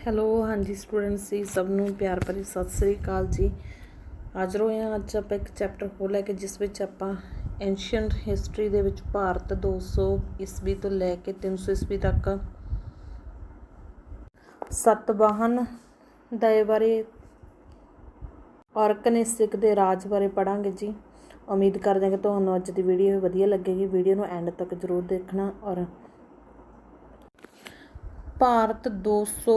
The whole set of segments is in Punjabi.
ਹੈਲੋ, ਹਾਂਜੀ ਸਟੂਡੈਂਟਸ ਜੀ, ਸਭ ਨੂੰ ਪਿਆਰ ਭਰੀ ਸਤਿ ਸ੍ਰੀ ਅਕਾਲ ਜੀ। ਹਾਜ਼ਰ ਹੋਏ ਹਾਂ ਅੱਜ ਆਪਾਂ ਇੱਕ ਚੈਪਟਰ ਖੋਲ੍ਹਿਆ ਕਿ, ਜਿਸ ਵਿੱਚ ਆਪਾਂ ਐਂਸ਼ੀਅੰਟ ਹਿਸਟਰੀ ਦੇ ਵਿੱਚ ਭਾਰਤ 200 ਈਸਵੀ ਤੋਂ ਲੈ ਕੇ 300 ਈਸਵੀ ਤੱਕ ਸਤਵਾਹਨ ਦੇ ਬਾਰੇ ਔਰ ਦੇ ਰਾਜ ਬਾਰੇ ਪੜਾਂਗੇ ਜੀ। ਉਮੀਦ ਕਰਦੇ ਹਾਂ ਕਿ ਤੁਹਾਨੂੰ ਅੱਜ ਦੀ ਵੀਡੀਓ ਵਧੀਆ ਲੱਗੇਗੀ। ਵੀਡੀਓ ਨੂੰ ਐਂਡ ਤੱਕ ਜ਼ਰੂਰ ਦੇਖਣਾ ਔਰ ਭਾਰਤ 200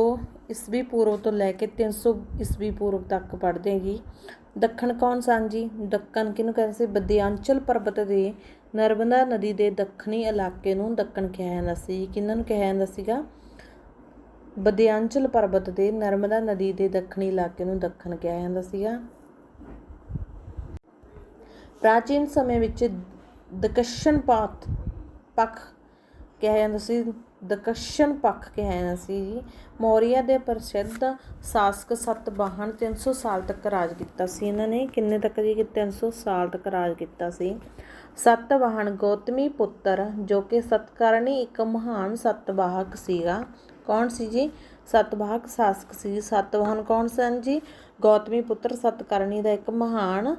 ਈਸਵੀ ਪੂਰਵ ਤੋਂ ਲੈ ਕੇ 300 ਈਸਵੀ ਪੂਰਵ ਤੱਕ ਪੜ੍ਹਦੇ ਹਾਂ ਜੀ। ਦੱਖਣ ਕੌਣ ਸਨ ਜੀ? ਦੱਖਣ ਕਿਹਨੂੰ ਕਹਿੰਦੇ ਸੀ? ਵਿਦਿਆਂਚਲ ਪਰਬਤ ਦੇ ਨਰਮਦਾ ਨਦੀ ਦੇ ਦੱਖਣੀ ਇਲਾਕੇ ਨੂੰ ਦੱਖਣ ਕਿਹਾ ਜਾਂਦਾ ਸੀ ਕਿਹਨਾਂ ਨੂੰ ਕਿਹਾ ਜਾਂਦਾ ਸੀਗਾ? ਵਿਦਿਆਂਚਲ ਪਰਬਤ ਦੇ ਨਰਮਦਾ ਨਦੀ ਦੇ ਦੱਖਣੀ ਇਲਾਕੇ ਨੂੰ ਦੱਖਣ ਕਿਹਾ ਜਾਂਦਾ ਸੀਗਾ। ਪ੍ਰਾਚੀਨ ਸਮੇਂ ਵਿੱਚ ਦਕਸ਼ਣ ਪਾਤ ਪੱਖ ਕਿਹਾ ਜਾਂਦਾ ਸੀ। ਦਕਸ਼ਣ ਪੱਖ ਕਿਹਾ ਸੀ ਜੀ। ਮੌਰੀਆ ਦੇ ਪ੍ਰਸਿੱਧ ਸ਼ਾਸਕ ਸਤਵਾਹਨ 300 ਸਾਲ ਤੱਕ ਰਾਜ ਕੀਤਾ ਸੀ। ਇਹਨਾਂ ਨੇ ਕਿੰਨੇ ਤੱਕ ਜੀ ਕਿ 300 ਸਾਲ ਤੱਕ ਰਾਜ ਕੀਤਾ ਸੀ। ਸਤਵਾਹਨ ਗੌਤਮੀ ਪੁੱਤਰ, ਜੋ ਕਿ ਸਤਕਰਣੀ ਇੱਕ ਮਹਾਨ ਸਤਵਾਹਕ ਸੀਗਾ। ਕੌਣ ਸੀ ਜੀ? ਸਤਵਾਹਕ ਸ਼ਾਸਕ ਸੀ। ਸਤਵਾਹਨ ਕੌਣ ਸਨ ਜੀ? ਗੌਤਮੀ ਪੁੱਤਰ ਸਤਕਰਣੀ ਦਾ ਇੱਕ ਮਹਾਨ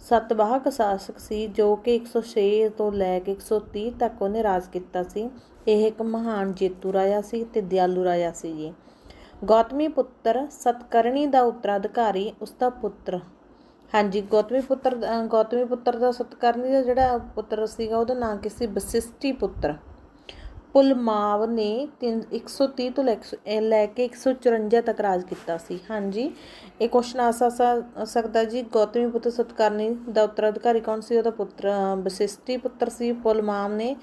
ਸਤਵਾਹ ਸ਼ਾਸਕ ਸੀ ਜੋ ਕਿ 106 ਤੋਂ ਲੈ ਕੇ 130 ਤੱਕ ਉਹਨੇ ਰਾਜ ਕੀਤਾ ਸੀ। ਇਹ ਇੱਕ ਮਹਾਨ ਜੇਤੂ ਰਾਜਾ ਸੀ ਤੇ ਦਿਆਲੂ ਰਾਜਾ ਸੀ ਜੀ। ਗੌਤਮੀ ਪੁੱਤਰ ਸਤਕਰਣੀ ਦਾ ਉੱਤਰਾਧਿਕਾਰੀ ਉਸ ਦਾ ਪੁੱਤਰ। ਹਾਂਜੀ ਗੌਤਮੀ ਪੁੱਤਰ ਅ, ਗੌਤਮੀ ਪੁੱਤਰ ਦਾ ਸਤਕਰਨੀ ਦਾ ਜਿਹੜਾ ਪੁੱਤਰ ਸੀਗਾ ਉਹਦਾ ਨਾਂ ਕੀ ਸੀ? ਵਸਿਸ਼ਟੀ ਪੁੱਤਰ। ਪੁਲਮਾਵ ਨੇ 130 ਤੋਂ ਲੈ ਕੇ- ਲੈ ਕੇ 154 ਤੱਕ ਰਾਜ ਕੀਤਾ ਸੀ। ਹਾਂਜੀ, ਇਹ ਕੁਐਸਚਨ ਆ ਸਕਦਾ ਜੀ, ਗੌਤਮੀ ਪੁੱਤਰ ਸਤਕਰਨੀ ਦਾ ਉੱਤਰਾਧਿਕਾਰੀ ਕੌਣ ਸੀ? ਉਹਦਾ ਪੁੱਤਰ ਬਸ਼ਿਸ਼ਟੀ ਪੁੱਤਰ ਸੀ। ਪੁਲਮਾਵ ਨੇ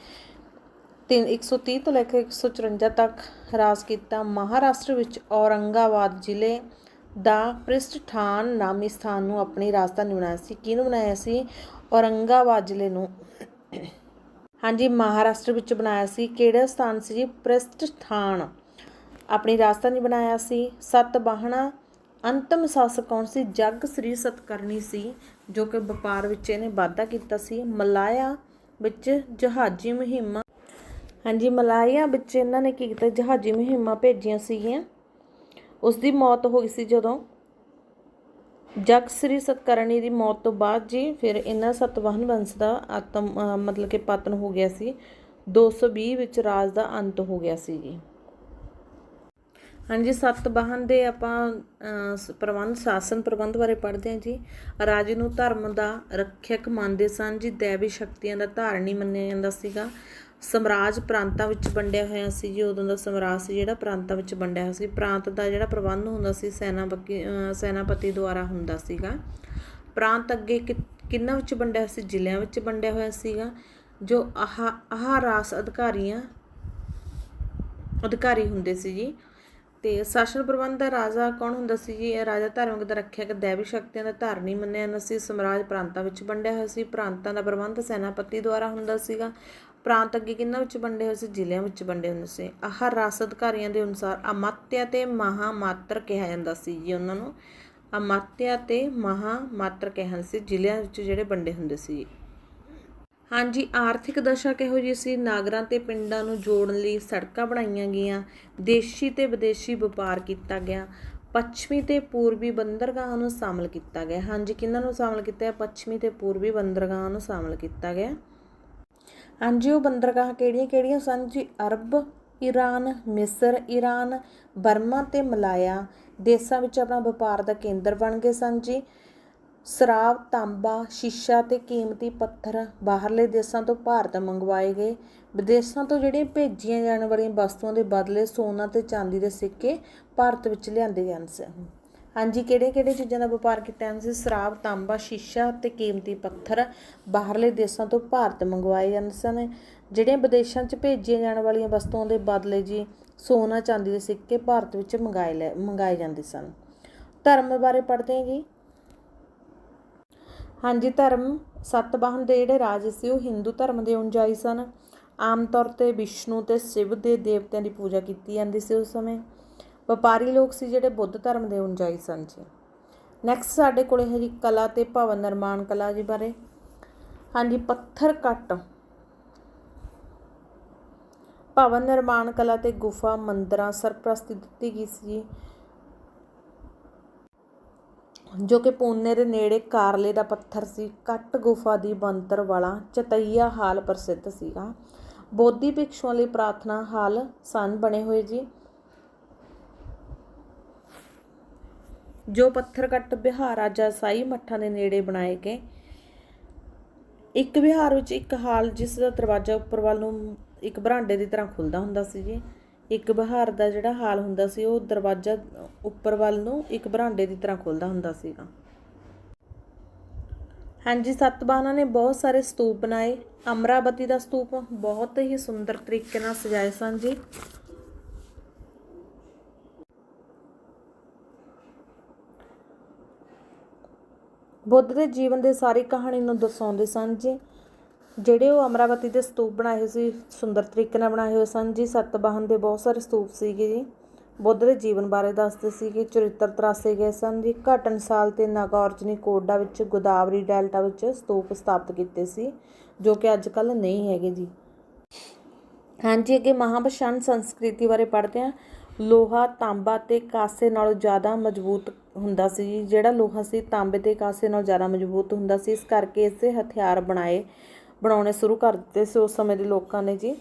ਤਿੰਨ 130 ਤੋਂ ਲੈ ਕੇ 154 ਤੱਕ ਰਾਜ ਕੀਤਾ। ਮਹਾਰਾਸ਼ਟਰ ਵਿੱਚ ਔਰੰਗਾਬਾਦ ਜ਼ਿਲ੍ਹੇ ਦਾ ਪ੍ਰਿਸ਼ਠਾਨ ਨਾਮੀ ਸਥਾਨ ਨੂੰ ਆਪਣੀ ਰਾਜਧਾਨੀ ਬਣਾਇਆ ਸੀ। ਕਿਹਨੂੰ ਬਣਾਇਆ ਸੀ? ਔਰੰਗਾਬਾਦ ਜ਼ਿਲ੍ਹੇ ਨੂੰ ਹਾਂਜੀ, ਮਹਾਰਾਸ਼ਟਰ ਵਿੱਚ ਬਣਾਇਆ ਸੀ। ਕਿਹੜਾ ਸਥਾਨ ਸੀ ਜੀ? ਪ੍ਰਿਸ਼ਠਾਨ ਆਪਣੀ ਰਾਜਧਾਨੀ ਬਣਾਇਆ ਸੀ। ਸਤਵਾਹਨਾ ਅੰਤਮ ਸ਼ਾਸਕ ਕੌਣ ਸੀ? ਜੱਗ ਸ੍ਰੀ ਸਤਕਰਨੀ ਸੀ, ਜੋ ਕਿ ਵਪਾਰ ਵਿੱਚ ਇਹਨੇ ਵਾਧਾ ਕੀਤਾ ਸੀ। ਮਲਾਇਆ ਵਿੱਚ ਜਹਾਜ਼ੀ ਮੁਹਿੰਮਾਂ। ਹਾਂਜੀ, ਮਲਾਇਆ ਵਿੱਚ ਇਹਨਾਂ ਨੇ ਕੀ ਕੀਤਾ? ਜਹਾਜ਼ੀ ਮੁਹਿੰਮਾਂ ਭੇਜੀਆਂ ਸੀਗੀਆਂ। ਉਸ ਦੀ ਮੌਤ ਹੋ ਗਈ ਸੀ ਜਦੋਂ ਜਗ ਸ੍ਰੀ ਸਤਕਰਣੀ ਦੀ ਮੌਤ ਤੋਂ ਬਾਅਦ ਜੀ ਫਿਰ ਇਹਨਾਂ ਸਤਵਾਹਨ ਵੰਸ਼ ਦਾ ਆਤਮ ਮਤਲਬ ਕਿ ਪਤਨ ਹੋ ਗਿਆ ਸੀ। 220 ਵਿੱਚ ਰਾਜ ਦਾ ਅੰਤ ਹੋ ਗਿਆ ਸੀ ਜੀ। ਹਾਂਜੀ ਸਤਵਾਹਨ ਦੇ ਆਪਾਂ ਅਹ, ਪ੍ਰਬੰਧ ਸ਼ਾਸਨ ਪ੍ਰਬੰਧ ਬਾਰੇ ਪੜ੍ਹਦੇ ਹਾਂ ਜੀ। ਰਾਜੇ ਨੂੰ ਧਰਮ ਦਾ ਰੱਖਿਅਕ ਮੰਨਦੇ ਸਨ ਜੀ। ਦੇਵੀ ਸ਼ਕਤੀਆਂ ਦਾ ਧਾਰਨੀ ਮੰਨਿਆ ਜਾਂਦਾ ਸੀਗਾ। ਸਮਰਾਜ ਪ੍ਰਾਂਤਾਂ ਵਿੱਚ ਵੰਡਿਆ ਹੋਇਆ ਸੀ ਜੀ, ਉਦੋਂ ਦਾ ਸਮਰਾਜ ਸੀ ਜਿਹੜਾ ਪ੍ਰਾਂਤਾਂ ਵਿੱਚ ਵੰਡਿਆ ਹੋਇਆ ਸੀ। ਪ੍ਰਾਂਤ ਦਾ ਜਿਹੜਾ ਪ੍ਰਬੰਧ ਹੁੰਦਾ ਸੀ, ਸੈਨਾਪਤੀ ਸੈਨਾਪਤੀ ਦੁਆਰਾ ਹੁੰਦਾ ਸੀਗਾ। ਪ੍ਰਾਂਤ ਅੱਗੇ ਕਿ- ਕਿਹਨਾਂ ਵਿੱਚ ਵੰਡਿਆ ਹੋਇਆ ਸੀ? ਜ਼ਿਲ੍ਹਿਆਂ ਵਿੱਚ ਵੰਡਿਆ ਹੋਇਆ ਸੀਗਾ, ਜੋ ਆਹ ਆਹ ਰਾਸ ਅਧਿਕਾਰੀਆਂ, ਅਧਿਕਾਰੀ ਹੁੰਦੇ ਸੀ ਜੀ। ਤੇ ਸ਼ਾਸਨ ਪ੍ਰਬੰਧ ਦਾ ਰਾਜਾ ਕੌਣ ਹੁੰਦਾ ਸੀ ਜੀ? ਇਹ ਰਾਜਾ ਧਾਰਮਿਕ ਦਾ ਰੱਖਿਅਕ ਦੇਵੀ ਸ਼ਕਤੀਆਂ ਦਾ ਧਾਰਨੀ ਮੰਨਿਆ ਜਾਂਦਾ ਸੀ। ਸਮਰਾਜ ਪ੍ਰਾਂਤਾਂ ਵਿੱਚ ਵੰਡਿਆ ਹੋਇਆ ਸੀ। ਪ੍ਰਾਂਤਾਂ ਦਾ ਪ੍ਰਬੰਧ ਸੈਨਾਪਤੀ ਦੁਆਰਾ ਹੁੰਦਾ ਸੀਗਾ। ਪ੍ਰਾਂਤ ਅੱਗੇ ਕਿੰਨਾਂ ਵਿੱਚ ਵੰਡੇ ਹੋਏ ਸੀ? ਜ਼ਿਲ੍ਹਿਆਂ ਵਿੱਚ ਵੰਡੇ ਹੁੰਦੇ ਸੀ। ਆਹ ਰਾਸ ਦੇ ਅਨੁਸਾਰ ਅਮਾਤਿਆ ਤੇ ਮਹਾਮਾਤਰ ਕਿਹਾ ਜਾਂਦਾ ਸੀ ਜੀ। ਉਹਨਾਂ ਨੂੰ ਅਮਾਤਿਆ ਤੇ ਮਹਾਮਾਤਰ ਕਿਹਾ ਸੀ। ਜ਼ਿਲ੍ਹਿਆਂ ਵਿੱਚ ਜਿਹੜੇ ਵੰਡੇ ਹੁੰਦੇ ਸੀ। ਹਾਂਜੀ, ਆਰਥਿਕ ਦਸ਼ਾ ਕਿਹੋ ਜਿਹੀ ਸੀ? ਨਾਗਰਾਂ ਤੇ ਪਿੰਡਾਂ ਨੂੰ ਜੋੜਨ ਲਈ ਸੜਕਾਂ ਬਣਾਈਆਂ ਗਈਆਂ, ਦੇਸ਼ੀ ਤੇ ਵਿਦੇਸ਼ੀ ਵਪਾਰ ਕੀਤਾ ਗਿਆ, ਪੱਛਮੀ ਤੇ ਪੂਰਬੀ ਬੰਦਰਗਾਹਾਂ ਨੂੰ ਸ਼ਾਮਲ ਕੀਤਾ ਗਿਆ। ਹਾਂਜੀ, ਕਿਹਨਾਂ ਨੂੰ ਸ਼ਾਮਲ ਕੀਤਾ? ਗਿਆ ਪੱਛਮੀ ਤੇ ਪੂਰਬੀ ਬੰਦਰਗਾਹਾਂ ਨੂੰ ਸ਼ਾਮਲ ਕੀਤਾ ਗਿਆ। ਹਾਂਜੀ, ਉਹ ਬੰਦਰਗਾਹ ਕਿਹੜੀਆਂ ਕਿਹੜੀਆਂ ਸਨ ਜੀ? ਅਰਬ ਈਰਾਨ ਮਿਸਰ ਈਰਾਨ ਬਰਮਾ ਤੇ ਮਲਾਇਆ। ਦੇਸ਼ਾਂ ਵਿੱਚ ਆਪਣਾ ਵਪਾਰ ਦਾ ਕੇਂਦਰ ਬਣ ਗਏ ਸਨ ਜੀ। ਸ਼ਰਾਬ, ਤਾਂਬਾ, ਸ਼ੀਸ਼ਾ ਅਤੇ ਕੀਮਤੀ ਪੱਥਰ ਬਾਹਰਲੇ ਦੇਸ਼ਾਂ ਤੋਂ ਭਾਰਤ ਮੰਗਵਾਏ ਗਏ। ਵਿਦੇਸ਼ਾਂ ਤੋਂ ਜਿਹੜੀਆਂ ਭੇਜੀਆਂ ਜਾਣ ਵਾਲੀਆਂ ਵਸਤੂਆਂ ਦੇ ਬਦਲੇ ਸੋਨਾ ਤੇ ਚਾਂਦੀ ਦੇ ਸਿੱਕੇ ਭਾਰਤ ਵਿੱਚ ਲਿਆਂਦੇ ਜਾਂਦੇ ਸਨ ਹਾਂਜੀ ਕਿਹੜੇ ਕਿਹੜੇ ਚੀਜ਼ਾਂ ਦਾ ਵਪਾਰ ਕੀਤਾ ਜਾਂਦਾ ਸੀ? ਸ਼ਰਾਬ, ਤਾਂਬਾ, ਸ਼ੀਸ਼ਾ ਤੇ ਕੀਮਤੀ ਪੱਥਰ ਬਾਹਰਲੇ ਦੇਸ਼ਾਂ ਤੋਂ ਭਾਰਤ ਮੰਗਵਾਏ ਜਾਂਦੇ ਸਨ। ਜਿਹੜੀਆਂ ਵਿਦੇਸ਼ਾਂ 'ਚ ਭੇਜੀਆਂ ਜਾਣ ਵਾਲੀਆਂ ਵਸਤੂਆਂ ਦੇ ਬਦਲੇ ਜੀ ਸੋਨਾ, ਚਾਂਦੀ ਦੇ ਸਿੱਕੇ ਭਾਰਤ ਵਿੱਚ ਮੰਗਾਏ ਲੈ, ਮੰਗਾਏ ਜਾਂਦੇ ਸਨ। ਧਰਮ ਬਾਰੇ ਪੜ੍ਹਦੇ ਹਾਂ ਜੀ। ਹਾਂਜੀ, ਧਰਮ ਸਤਵਾਹਨ ਦੇ ਜਿਹੜੇ ਰਾਜ ਸੀ, ਉਹ ਹਿੰਦੂ ਧਰਮ ਦੇ ਅਨੁਯਾਈ ਸਨ। ਆਮ ਤੌਰ ਤੇ ਵਿਸ਼ਨੂੰ ਤੇ ਸ਼ਿਵ ਦੇ ਦੇਵਤਿਆਂ ਦੀ ਪੂਜਾ ਕੀਤੀ ਜਾਂਦੀ ਸੀ ਉਸ ਸਮੇਂ। ਵਪਾਰੀ ਲੋਕ ਸੀ ਜਿਹੜੇ ਬੁੱਧ ਧਰਮ ਦੇ ਅਨੁਯਾਈ ਸਨ ਜੀ। ਨੈਕਸਟ ਸਾਡੇ ਕੋਲ ਹੈ ਜੀ ਕਲਾ ਤੇ ਭਵਨ ਨਿਰਮਾਣ ਕਲਾ ਜੀ ਬਾਰੇ। ਹਾਂਜੀ, ਪੱਥਰ ਕੱਟ। ਭਵਨ ਨਿਰਮਾਣ ਕਲਾ ਤੇ ਗੁਫਾ, ਮੰਦਰਾਂ ਸਰਪ੍ਰਸਤੀ ਦਿੱਤੀ ਗਈ ਸੀ ਜੋ ਕਿ ਪੂਨੇ ਦੇ ਨੇੜੇ ਕਾਰਲੇ ਦਾ ਪੱਥਰ ਸੀ ਕੱਟ ਗੁਫਾ ਦੀ ਬਣਤਰ ਵਾਲਾ ਚਤਈਆ ਹਾਲ ਪ੍ਰਸਿੱਧ ਸੀਗਾ। ਬੋਧੀ ਭਿਕਸ਼ੂਆਂ ਲਈ ਪ੍ਰਾਰਥਨਾ ਹਾਲ ਸਨ ਬਣੇ ਹੋਏ ਜੀ। ਜੋ ਪੱਥਰ ਕੱਟ ਬਿਹਾਰ ਰਾਜਾ ਸਾਈ ਮੱਠਾਂ ਦੇ ਨੇੜੇ ਬਣਾਏ ਗਏ। ਇੱਕ ਵਿਹਾਰ ਵਿੱਚ ਇੱਕ ਹਾਲ ਜਿਸ ਦਾ ਦਰਵਾਜ਼ਾ ਉੱਪਰ ਵੱਲ ਨੂੰ ਇੱਕ ਬਰਾਂਡੇ ਦੀ ਤਰ੍ਹਾਂ ਖੁੱਲਦਾ ਹੁੰਦਾ ਸੀ ਜੀ। ਇੱਕ ਬਹਾਰ ਦਾ ਜਿਹੜਾ ਹਾਲ ਹੁੰਦਾ ਸੀ, ਉਹ ਦਰਵਾਜ਼ਾ ਉੱਪਰ ਵੱਲ ਨੂੰ ਇੱਕ ਬਰਾਂਡੇ ਦੀ ਤਰ੍ਹਾਂ ਖੁੱਲਦਾ ਹੁੰਦਾ ਸੀਗਾ। ਹਾਂਜੀ, ਸਤਬਾਹਨਾਂ ਨੇ ਬਹੁਤ ਸਾਰੇ ਸਤੂਪ ਬਣਾਏ। ਅਮਰਾਵਤੀ ਦਾ ਸਤੂਪ ਬਹੁਤ ਹੀ ਸੁੰਦਰ ਤਰੀਕੇ ਨਾਲ ਸਜਾਏ ਸਨ ਜੀ। ਬੁੱਧ ਦੇ ਜੀਵਨ ਦੇ ਸਾਰੀ ਕਹਾਣੀ ਨੂੰ ਦਰਸਾਉਂਦੇ ਸਨ ਜੀ। ਜਿਹੜੇ ਉਹ ਅਮਰਾਵਤੀ ਦੇ ਸਤੂਪ ਬਣਾਏ ਹੋਏ ਸੀ, ਸੁੰਦਰ ਤਰੀਕੇ ਨਾਲ ਬਣਾਏ ਹੋਏ ਸਨ। ਜੀ, ਸਤਵਾਹਨ ਦੇ ਬਹੁਤ ਸਾਰੇ ਸਤੂਪ ਸੀਗੇ ਜੀ। ਬੁੱਧ ਦੇ ਜੀਵਨ ਬਾਰੇ ਦੱਸਦੇ ਸੀਗੇ, ਚਰਿੱਤਰ ਤਰਾਸੇ ਗਏ ਸਨ ਜੀ। ਘਟਨਸਾਲ ਤੇ ਨਾਗਾਰਜੁਨੀ ਕੋਡਾ ਵਿੱਚ, ਗੋਦਾਵਰੀ ਡੈਲਟਾ ਵਿੱਚ ਸਤੂਪ ਸਥਾਪਿਤ ਕੀਤੇ ਸੀ, ਜੋ ਕਿ ਅੱਜ ਕੱਲ ਨਹੀਂ ਹੈਗੇ ਜੀ। ਹਾਂਜੀ ਅੱਗੇ ਮਹਾਭਾਸ਼ਣ ਸੰਸਕ੍ਰਿਤੀ ਬਾਰੇ ਪੜ੍ਹਦੇ ਹਾਂ। ਲੋਹਾ, ਤਾਂਬਾ ਤੇ ਕਾਸੇ ਨਾਲੋਂ ਜ਼ਿਆਦਾ ਮਜ਼ਬੂਤ ਹੁੰਦਾ ਸੀ ਜਿਹੜਾ ਲੋਹਾ ਸੀ, ਤਾਂਬੇ ਤੇ ਕਾਸੇ ਨਾਲੋਂ ਜ਼ਿਆਦਾ ਮਜ਼ਬੂਤ ਹੁੰਦਾ ਸੀ। ਇਸ ਕਰਕੇ ਇਸੇ ਹਥਿਆਰ ਬਣਾਏ ਬਣਾਉਣੇ ਸ਼ੁਰੂ ਕਰ ਦਿੱਤੇ ਸੀ ਉਸ ਸਮੇਂ ਦੇ ਲੋਕਾਂ ਨੇ ਜੀ।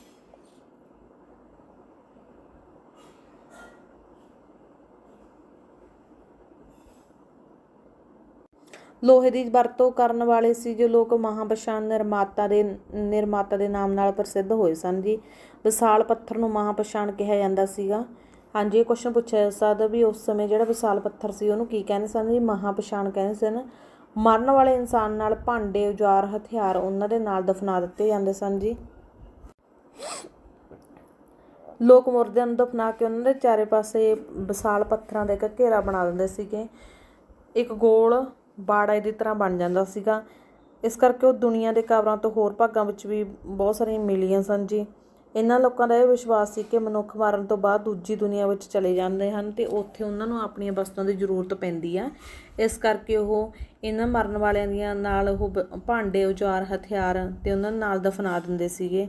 ਲੋਹੇ ਦੀ ਵਰਤੋਂ ਕਰਨ ਵਾਲੇ ਸੀ ਜੋ ਲੋਕ ਮਹਾਪਛਾਣ ਨਿਰਮਾਤਾ ਦੇ ਨਿਰਮਾਤਾ ਦੇ ਨਾਮ ਨਾਲ ਪ੍ਰਸਿੱਧ ਹੋਏ ਸਨ ਜੀ। ਵਿਸਾਲ ਪੱਥਰ ਨੂੰ ਮਹਾਪਛਾਣ ਕਿਹਾ ਜਾਂਦਾ ਸੀਗਾ। ਹਾਂਜੀ, ਇਹ ਕੁਐਸਚਨ ਪੁੱਛਿਆ ਜਾ ਸਕਦਾ ਵੀ ਉਸ ਸਮੇਂ ਜਿਹੜਾ ਵਿਸਾਲ ਪੱਥਰ ਸੀ ਉਹਨੂੰ ਕੀ ਕਹਿੰਦੇ ਸਨ ਜੀ? ਮਹਾਪਛਾਣ ਕਹਿੰਦੇ ਸਨ ਮਰਨ ਵਾਲੇ ਇਨਸਾਨ ਨਾਲ ਭਾਂਡੇ ਉਜਾਰ, ਹਥਿਆਰ ਉਹਨਾਂ ਦੇ ਨਾਲ ਦਫਨਾ ਦਿੱਤੇ ਜਾਂਦੇ ਸਨ ਜੀ। ਲੋਕ ਮੁਰਦਿਆਂ ਨੂੰ ਦਫਨਾ ਕੇ ਉਹਨਾਂ ਦੇ ਚਾਰੇ ਪਾਸੇ ਵਿਸਾਲ ਪੱਥਰਾਂ ਦਾ ਇੱਕ ਘੇਰਾ ਬਣਾ ਦਿੰਦੇ ਸੀਗੇ। ਇੱਕ ਗੋਲ ਬਾੜਾ ਦੀ ਤਰ੍ਹਾਂ ਬਣ ਜਾਂਦਾ ਸੀਗਾ। ਇਸ ਕਰਕੇ ਉਹ ਦੁਨੀਆ ਦੇ ਕਬਰਾਂ ਤੋਂ ਹੋਰ ਭਾਗਾਂ ਵਿੱਚ ਵੀ ਬਹੁਤ ਸਾਰੀਆਂ ਮਿਲੀਆਂ ਸਨ ਜੀ। ਇਹਨਾਂ ਲੋਕਾਂ ਦਾ ਇਹ ਵਿਸ਼ਵਾਸ ਸੀ ਕਿ ਮਨੁੱਖ ਮਰਨ ਤੋਂ ਬਾਅਦ ਦੂਜੀ ਦੁਨੀਆ ਵਿੱਚ ਚਲੇ ਜਾਂਦੇ ਹਨ ਤੇ ਉੱਥੇ ਉਹਨਾਂ ਨੂੰ ਆਪਣੀਆਂ ਵਸਤਾਂ ਦੀ ਜ਼ਰੂਰਤ ਪੈਂਦੀ ਆ। ਇਸ ਕਰਕੇ ਉਹ ਇਹਨਾਂ ਮਰਨ ਵਾਲਿਆਂ ਦੀਆਂ ਨਾਲ ਉਹ ਬ- ਭਾਂਡੇ ਔਜ਼ਾਰ ਹਥਿਆਰ ਤੇ ਉਹਨਾਂ ਨਾਲ ਦਫਨਾ ਦਿੰਦੇ ਸੀਗੇ।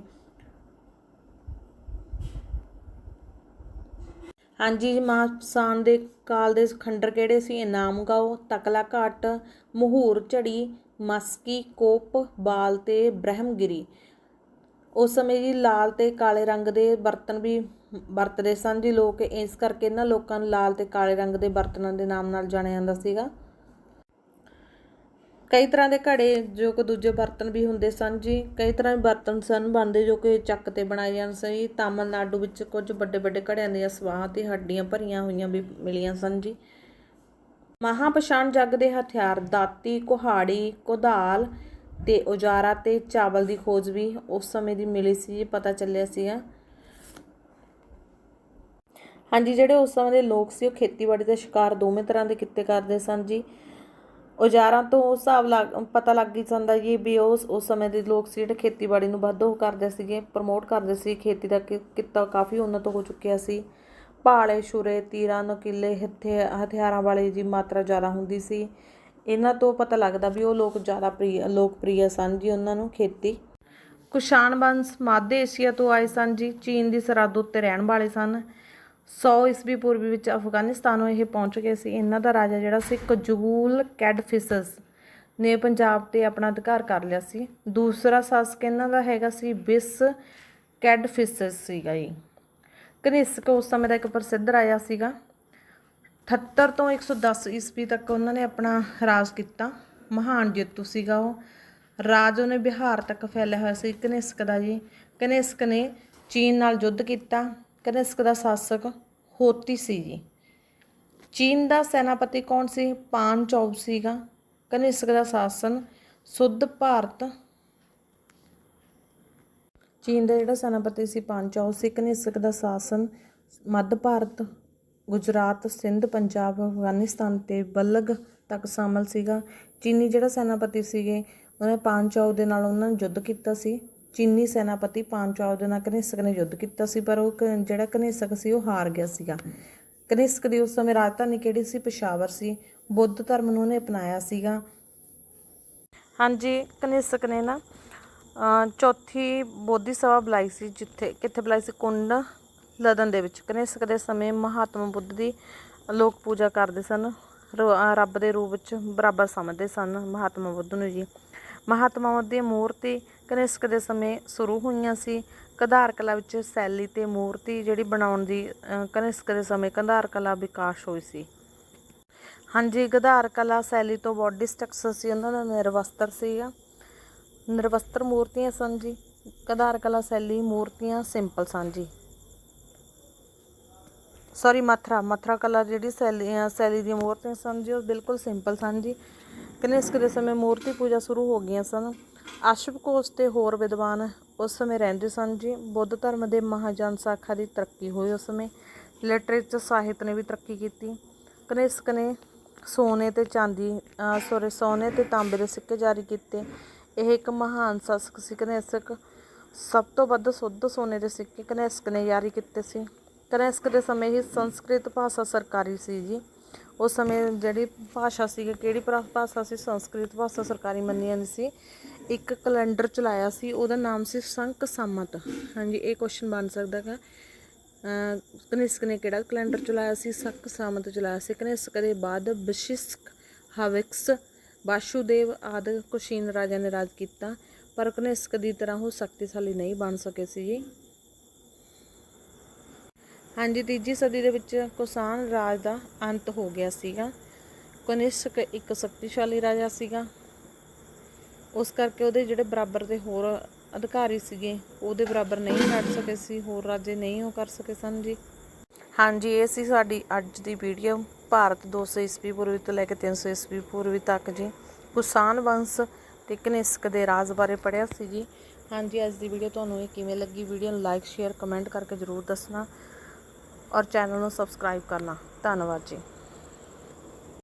ਹਾਂਜੀ ਮਾਸਾਨ ਦੇ ਕਾਲ ਦੇ ਖੰਡਰ ਕਿਹੜੇ ਸੀ? ਇਨਾਮ ਗਾਓ, ਤਕਲਾ ਘਾਟ, ਮਹੂਰ ਝੜੀ, ਮਸਕੀ ਕੋਪ, ਬਾਲ ਤੇ ਬ੍ਰਹਮਗਿਰੀ। ਉਸ ਸਮੇਂ ਜੀ ਲਾਲ ਤੇ ਕਾਲੇ ਰੰਗ ਦੇ ਬਰਤਨ ਵੀ ਵਰਤਦੇ ਸਨ ਜੀ ਲੋਕ, ਇਸ ਕਰਕੇ ਇਹਨਾਂ ਲੋਕਾਂ ਨੂੰ ਲਾਲ ਤੇ ਕਾਲੇ ਰੰਗ ਦੇ ਬਰਤਨਾਂ ਦੇ ਨਾਮ ਨਾਲ ਜਾਣਿਆ ਜਾਂਦਾ ਸੀਗਾ। ਕਈ ਤਰ੍ਹਾਂ ਦੇ ਘੜੇ ਜੋ ਕਿ ਦੂਜੇ ਬਰਤਨ ਵੀ ਹੁੰਦੇ ਸਨ ਜੀ, ਕਈ ਤਰ੍ਹਾਂ ਦੇ ਬਰਤਨ ਸਨ ਬਣਦੇ ਜੋ ਕਿ ਚੱਕ ਤੇ ਬਣਾਏ ਜਾਂਦੇ ਸਨ ਜੀ, ਤਾਮਿਲਨਾਡੂ ਵਿੱਚ ਕੁਝ ਵੱਡੇ ਵੱਡੇ ਘੜਿਆਂ ਦੀਆਂ ਸਵਾਹ ਤੇ ਹੱਡੀਆਂ ਭਰੀਆਂ ਹੋਈਆਂ ਵੀ ਮਿਲੀਆਂ ਸਨ ਜੀ। ਮਹਾਪਛਾਣ ਜੱਗ ਦੇ ਹਥਿਆਰ, ਦਾਤੀ, ਕੁਹਾੜੀ, ਕੁਦਾਲ ਤੇ ਔਜ਼ਾਰਾਂ ਤੇ ਚਾਵਲ ਦੀ ਖੋਜ ਵੀ ਉਸ ਸਮੇਂ ਦੀ ਮਿਲੀ ਸੀ ਜੀ, ਪਤਾ ਚੱਲਿਆ ਸੀਗਾ। ਹਾਂਜੀ, ਜਿਹੜੇ ਉਸ ਸਮੇਂ ਦੇ ਲੋਕ ਸੀ, ਉਹ ਖੇਤੀਬਾੜੀ ਦਾ ਸ਼ਿਕਾਰ ਦੋਵੇਂ ਤਰ੍ਹਾਂ ਦੇ ਕਿੱਤੇ ਕਰਦੇ ਸਨ ਜੀ। ਔਜ਼ਾਰਾਂ ਤੋਂ ਉਸ ਹਿਸਾਬ ਲੱਗ, ਪਤਾ ਲੱਗ ਹੀ ਜਾਂਦਾ ਜੀ ਵੀ ਉਹ ਉਸ ਸਮੇਂ ਦੇ ਲੋਕ ਸੀ ਜਿਹੜੇ ਖੇਤੀਬਾੜੀ ਨੂੰ ਵੱਧ ਉਹ ਕਰਦੇ ਸੀਗੇ ਪ੍ਰਮੋਟ ਕਰਦੇ ਸੀ। ਖੇਤੀ ਦਾ ਕਿ- ਕਿੱਤਾ ਕਾਫੀ ਉੱਨਤ ਹੋ ਚੁੱਕਿਆ ਸੀ। ਭਾਲੇ, ਛੁਰੇ, ਤੀਰਾਂ, ਨਕੀਲੇ, ਹੱਥੇ, ਹਥਿਆਰਾਂ ਵਾਲੀ ਦੀ ਮਾਤਰਾ ਜ਼ਿਆਦਾ ਹੁੰਦੀ ਸੀ। ਇਹਨਾਂ ਤੋਂ ਪਤਾ ਲੱਗਦਾ ਵੀ ਉਹ ਲੋਕ ਜ਼ਿਆਦਾ ਪ੍ਰਿਯ ਲੋਕਪ੍ਰਿਯ ਸਨ ਜੀ ਉਹਨਾਂ ਨੂੰ ਖੇਤੀ। ਕੁਸ਼ਾਣ ਵੰਸ਼ ਮੱਧ ਏਸ਼ੀਆ ਤੋਂ ਆਏ ਸਨ ਜੀ, ਚੀਨ ਦੀ ਸਰਹੱਦ ਉੱਤੇ ਰਹਿਣ ਵਾਲੇ ਸਨ। 100 ਈਸਵੀ ਪੂਰਵੀ ਵਿੱਚ ਅਫਗਾਨਿਸਤਾਨ ਨੂੰ ਇਹ ਪਹੁੰਚ ਗਏ ਸੀ। ਇਹਨਾਂ ਦਾ ਰਾਜਾ ਜਿਹੜਾ ਸੀ ਕਜੂਲ ਕੈਡਫਿਸਸ ਨੇ ਪੰਜਾਬ ਤੇ ਆਪਣਾ ਅਧਿਕਾਰ ਕਰ ਲਿਆ ਸੀ। ਦੂਸਰਾ ਸ਼ਾਸਕ ਇਹਨਾਂ ਦਾ ਹੈਗਾ ਸੀ ਬਿਸ ਕੈਡਫਿਸਸ ਸੀਗਾ ਜੀ। ਕਨਿਸ਼ਕ ਉਸ ਸਮੇਂ ਦਾ ਇੱਕ ਪ੍ਰਸਿੱਧ ਰਾਜਾ ਸੀਗਾ। 78 ਤੋਂ 110 ਈਸਵੀ ਤੱਕ ਉਹਨਾਂ ਨੇ ਆਪਣਾ ਰਾਜ ਕੀਤਾ। ਮਹਾਨ ਜੇਤੂ ਸੀਗਾ ਉਹ। ਰਾਜ ਉਹਨੇ ਬਿਹਾਰ ਤੱਕ ਫੈਲਿਆ ਹੋਇਆ ਸੀ। ਕਨਿਸ਼ਕ ਦਾ ਜੀ। ਕਨਿਸ਼ਕ ਨੇ ਚੀਨ ਨਾਲ ਯੁੱਧ ਕੀਤਾ। ਕਨਿਸ਼ਕ ਦਾ ਸ਼ਾਸਕ ਹੋਤੀ ਸੀ ਜੀ। ਚੀਨ ਦਾ ਸੈਨਾਪਤੀ ਕੌਣ ਸੀ? ਪਾਨ ਚੌਬ ਸੀਗਾ। ਕਨਿਸ਼ਕ ਦਾ ਸ਼ਾਸਨ ਸੁੱਧ ਭਾਰਤ। ਚੀਨ ਦਾ ਜਿਹੜਾ ਸੈਨਾਪਤੀ ਸੀ, ਪਾਨ ਚੌਬ ਸੀ। ਕਨਿਸ਼ਕ ਦਾ ਸ਼ਾਸਨ ਮੱਧ ਭਾਰਤ। ਗੁਜਰਾਤ, ਸਿੰਧ, ਪੰਜਾਬ, ਅਫਗਾਨਿਸਤਾਨ ਤੇ ਬਲਗ ਤੱਕ ਸ਼ਾਮਲ ਸੀਗਾ। ਚੀਨੀ ਜਿਹੜਾ ਸੈਨਾਪਤੀ ਸੀਗੇ, ਉਹਨੇ ਪਾਂਚਾਲ ਦੇ ਨਾਲ ਉਹਨਾਂ ਨੇ ਯੁੱਧ ਕੀਤਾ ਸੀ। ਚੀਨੀ ਸੈਨਾਪਤੀ ਪਾਂਚਾਲ ਦੇ ਨਾਲ ਕਨਿਸ਼ਕ ਨੇ ਯੁੱਧ ਕੀਤਾ ਸੀ, ਪਰ ਉਹ ਕ- ਜਿਹੜਾ ਕਨੇਸਕ ਸੀ ਉਹ ਹਾਰ ਗਿਆ ਸੀਗਾ। ਕਨਿਸ਼ਕ ਦੀ ਉਸ ਸਮੇਂ ਰਾਜਧਾਨੀ ਕਿਹੜੀ ਸੀ? ਪਸ਼ਾਵਰ ਸੀ। ਬੁੱਧ ਧਰਮ ਨੂੰ ਉਹਨੇ ਅਪਣਾਇਆ ਸੀਗਾ। ਹਾਂਜੀ ਕਨਿਸ਼ਕ ਨੇ ਨਾ ਚੌਥੀ ਬੋਧੀ ਸਭਾ ਬੁਲਾਈ ਸੀ, ਜਿੱਥੇ, ਕਿੱਥੇ ਬੁਲਾਈ ਸੀ? ਕੁੰਡ ਲਦਨ ਦੇ ਵਿੱਚ। ਕਨਿਸ਼ਕ ਦੇ ਸਮੇਂ ਮਹਾਤਮਾ ਬੁੱਧ ਦੀ ਲੋਕ ਪੂਜਾ ਕਰਦੇ ਸਨ। ਰੱਬ ਦੇ ਰੂਪ ਵਿੱਚ ਬਰਾਬਰ ਸਮਝਦੇ ਸਨ ਮਹਾਤਮਾ ਬੁੱਧ ਨੂੰ ਜੀ। ਮਹਾਤਮਾ ਬੁੱਧ ਦੀ ਮੂਰਤੀ ਕਨਿਸ਼ਕ ਦੇ ਸਮੇਂ ਸ਼ੁਰੂ ਹੋਈਆਂ ਸੀ। ਕਧਾਰ ਕਲਾ ਵਿੱਚ ਸ਼ੈਲੀ ਤੇ ਮੂਰਤੀ ਜਿਹੜੀ ਬਣਾਉਣ ਦੀ, ਅਹ ਕਨਿਸ਼ਕ ਦੇ ਸਮੇਂ ਕੰਧਾਰ ਕਲਾ ਵਿਕਾਸ ਹੋਈ ਸੀ। ਹਾਂਜੀ ਗਧਾਰ ਕਲਾ ਸ਼ੈਲੀ ਤੋਂ ਬੋਡੀ ਸਟਰਕਚਰ ਸੀ, ਉਹਨਾਂ ਦਾ ਨਿਰਵਸਤਰ ਸੀਗਾ। ਨਿਰਵਸਤਰ ਮੂਰਤੀਆਂ ਸਨ ਜੀ। ਗਧਾਰ ਕਲਾ ਸ਼ੈਲੀ ਮੂਰਤੀਆਂ ਸਿੰਪਲ ਸਨ ਜੀ। ਸੌਰੀ ਮਥਰਾ ਮਥਰਾ ਕਲਾ ਜਿਹੜੀ ਸ਼ੈਲੀ ਸ਼ੈਲੀ ਦੀਆਂ ਮੂਰਤੀਆਂ ਸਨ ਜੀ, ਉਹ ਬਿਲਕੁਲ ਸਿੰਪਲ ਸਨ ਜੀ। ਕਨਿਸ਼ਕ ਦੇ ਸਮੇਂ ਮੂਰਤੀ ਪੂਜਾ ਸ਼ੁਰੂ ਹੋ ਗਈਆਂ ਸਨ। ਅਸ਼ਵ ਕੋਸ਼ ਤੇ ਹੋਰ ਵਿਦਵਾਨ ਉਸ ਸਮੇਂ ਰਹਿੰਦੇ ਸਨ ਜੀ। ਬੁੱਧ ਧਰਮ ਦੇ ਮਹਾਜਨ ਸਾਖਾ ਦੀ ਤਰੱਕੀ ਹੋਈ ਉਸ ਸਮੇਂ। ਲਿਟਰੇਚਰ ਸਾਹਿਤ ਨੇ ਵੀ ਤਰੱਕੀ ਕੀਤੀ। ਕਨਿਸ਼ਕ ਨੇ ਸੋਨੇ ਤੇ ਚਾਂਦੀ ਸੋਰੇ ਸੋਨੇ ਤੇ ਤਾਂਬੇ ਦੇ ਸਿੱਕੇ ਜਾਰੀ ਕੀਤੇ। ਇਹ ਇੱਕ ਮਹਾਨ ਸ਼ਾਸਕ ਸੀ। ਕਨਿਸ਼ਕ ਸਭ ਤੋਂ ਵੱਧ ਸ਼ੁੱਧ ਸੋਨੇ ਦੇ ਸਿੱਕੇ ਕਨਿਸ਼ਕ ਨੇ ਜਾਰੀ ਕੀਤੇ ਸੀ। ਕਨਿਸ਼ਕ ਦੇ ਸਮੇਂ ਹੀ ਸੰਸਕ੍ਰਿਤ ਭਾਸ਼ਾ ਸਰਕਾਰੀ ਸੀ ਜੀ। ਉਸ ਸਮੇਂ ਜਿਹੜੀ ਭਾਸ਼ਾ ਸੀ ਕਿਹੜੀ ਭਾਸ਼ਾ ਸੀ? ਸੰਸਕ੍ਰਿਤ ਭਾਸ਼ਾ ਸਰਕਾਰੀ ਮੰਨੀ ਜਾਂਦੀ ਸੀ। ਇੱਕ ਕੈਲੰਡਰ ਚਲਾਇਆ ਸੀ, ਉਹਦਾ ਨਾਮ ਸੀ ਸੰਕ ਸੰਮਤ। ਹਾਂਜੀ, ਇਹ ਕੁਐਸਚਨ ਬਣ ਸਕਦਾ ਹੈ ਕਨਿਸ਼ਕ ਨੇ ਕਿਹੜਾ ਕੈਲੰਡਰ ਚਲਾਇਆ ਸੀ? ਸੱਕ ਸਾਮਤ ਚਲਾਇਆ ਸੀ। ਕਨਿਸ਼ਕ ਦੇ ਬਾਅਦ ਬਸ਼ਿਸ਼ਕ, ਹਵਿਕਸ, ਵਾਸ਼ੂਦੇਵ ਆਦਿ ਕੁਸ਼ੀਨ ਰਾਜਾ ਨੇ ਰਾਜ ਕੀਤਾ। ਪਰ ਕਨਿਸ਼ਕ ਦੀ ਤਰ੍ਹਾਂ ਉਹ ਸ਼ਕਤੀਸ਼ਾਲੀ ਨਹੀਂ ਬਣ ਸਕੇ ਸੀ ਜੀ। ਹਾਂਜੀ, ਤੀਜੀ ਸਦੀ ਦੇ ਵਿੱਚ ਕੁਸ਼ਾਨ ਰਾਜ ਦਾ ਅੰਤ ਹੋ ਗਿਆ ਸੀਗਾ। ਕਨਿਸ਼ਕ ਇੱਕ ਸ਼ਕਤੀਸ਼ਾਲੀ ਰਾਜਾ ਸੀਗਾ। ਉਸ ਕਰਕੇ ਉਹਦੇ ਜਿਹੜੇ ਬਰਾਬਰ ਦੇ ਹੋਰ ਅਧਿਕਾਰੀ ਸੀਗੇ, ਉਹਦੇ ਬਰਾਬਰ ਨਹੀਂ ਲੜ ਸਕੇ ਸੀ, ਹੋਰ ਰਾਜੇ ਨਹੀਂ ਉਹ ਕਰ ਸਕੇ ਸਨ ਜੀ। ਹਾਂਜੀ, ਇਹ ਸੀ ਸਾਡੀ ਅੱਜ ਦੀ ਵੀਡੀਓ। ਭਾਰਤ 200 ਈਸਵੀ ਪੂਰਵੀ ਤੋਂ ਲੈ ਕੇ 300 ਈਸਵੀ ਪੂਰਵੀ ਤੱਕ ਜੀ। ਕੁਸ਼ਾਨ ਵੰਸ਼ ਤੇ ਕਨਿਸ਼ਕ ਦੇ ਰਾਜ ਬਾਰੇ ਪੜਿਆ ਸੀ ਜੀ। ਹਾਂਜੀ, ਅੱਜ ਦੀ ਵੀਡੀਓ ਤੁਹਾਨੂੰ ਇਹ ਕਿਵੇਂ ਲੱਗੀ? ਵੀਡੀਓ ਨੂੰ ਲਾਈਕ ਸ਼ੇਅਰ ਕਮੈਂਟ ਕਰਕੇ ਜਰੂਰ ਦੱਸਣਾ। ਔਰ ਚੈਨਲ ਨੂੰ ਸਬਸਕ੍ਰਾਈਬ ਕਰਨਾ। ਧੰਨਵਾਦ ਜੀ।